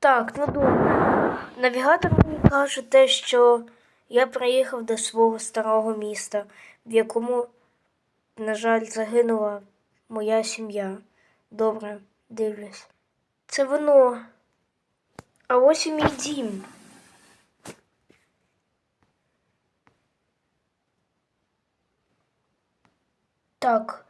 Так, ну добре. Навігатор мені каже те, що я приїхав до свого старого міста, в якому, на жаль, загинула моя сім'я. Добре, дивлюсь. Це воно. А ось і мій дім. Так.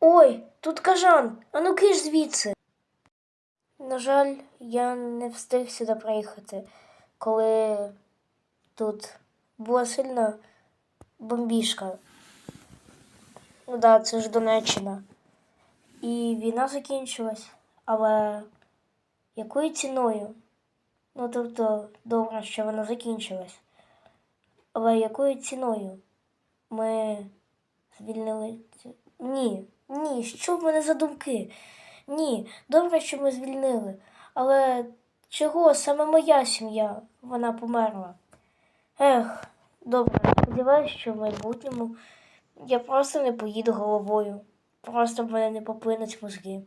Ой, тут кажан. Ану киш звідси. На жаль, я не встиг сюди приїхати, коли тут була сильна бомбіжка. Ну да, це ж Донеччина. І війна закінчилась, але якою ціною? Ну, тобто, добре, що вона закінчилась. Але якою ціною ми звільнили. Ні, ні, що в мене за думки? Ні, добре, що ми звільнили. Але чого саме моя сім'я вона померла? Ех, добре, сподіваюся, що в майбутньому я просто не поїду головою. Просто в мене не поплинуть мозги.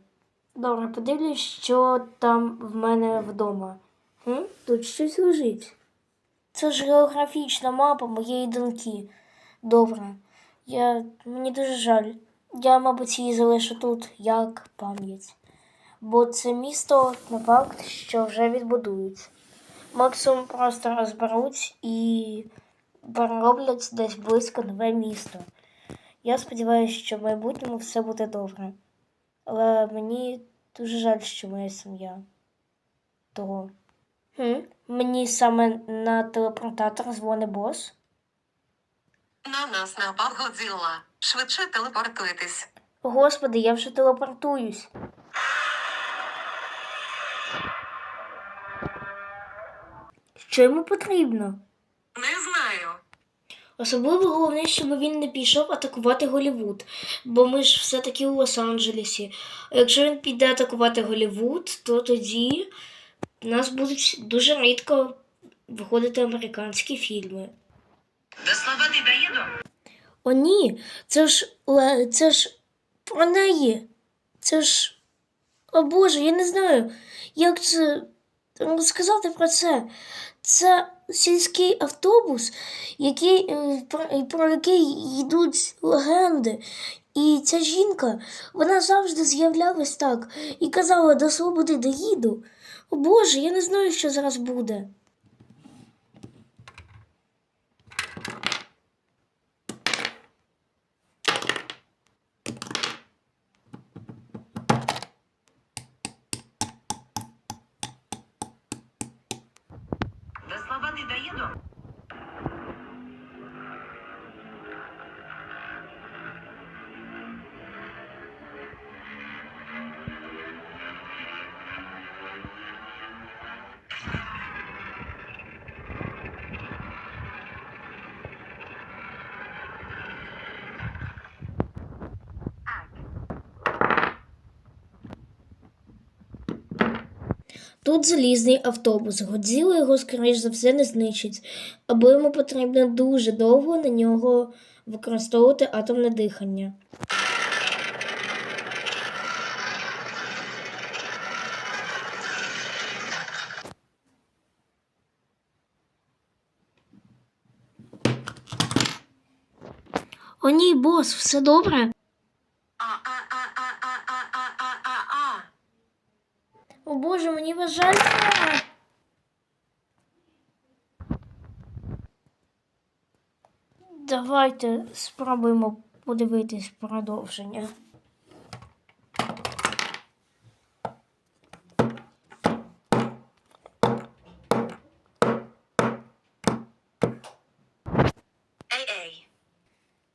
Добре, подивлюсь, що там в мене вдома. Хм? Тут щось лежить. Це ж географічна мапа моєї доньки. Добре. Я... Мені дуже жаль. Я, мабуть, її залишу тут як пам'ять. Бо це місто на факт, що вже відбудують. Максимум просто розберуть і перероблять десь близько нове місто. Я сподіваюся, що в майбутньому все буде добре. Але мені дуже жаль, що моя сім'я того. Хм? Мені саме на телепортатор дзвонить бос. На нас напав Годзілла. Швидше телепортуйтесь. Господи, я вже телепортуюсь. Що йому потрібно? Не знаю. Особливо головне, щоб він не пішов атакувати Голівуд, бо ми ж все-таки у Лос-Анджелесі. А якщо він піде атакувати Голівуд, то тоді в нас будуть дуже рідко виходити американські фільми. До доїду. О, ні, це ж це ж про неї. Це ж. О Боже, я не знаю, як це розказати про це. Це сільський автобус, який, е, про, про який йдуть легенди. І ця жінка, вона завжди з'являлась так і казала до свободи доїду. О Боже, я не знаю, що зараз буде. Let's go. Тут залізний автобус. Годзіла його, скоріш за все, не знищить, або йому потрібно дуже довго на нього використовувати атомне дихання. О, ні, бос, все добре? Боже, мені вас. Давайте спробуємо подивитись продовження.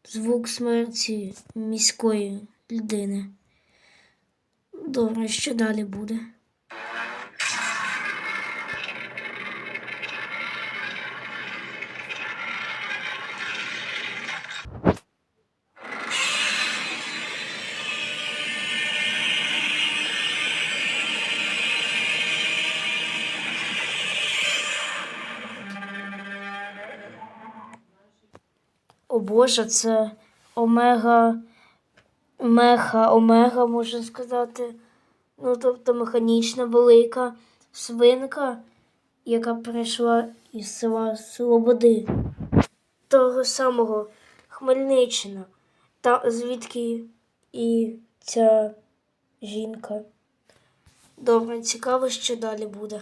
Звук смерті міської людини. Добре, що далі буде? О Боже, це омега, меха, омега, можна сказати. Ну, тобто механічна велика свинка, яка прийшла із села Слободи, того самого Хмельниччина, та звідки і ця жінка. Добре, цікаво, що далі буде.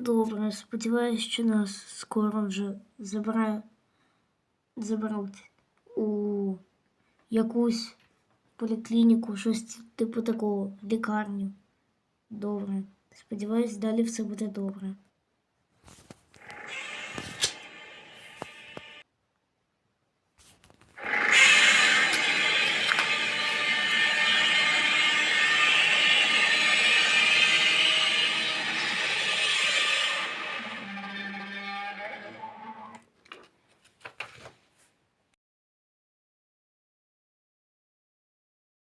Добре, сподіваюся, що нас скоро вже забра... заберуть у якусь поліклініку, щось типу такого, лікарню. Добре. Сподіваюсь, далі все буде добре.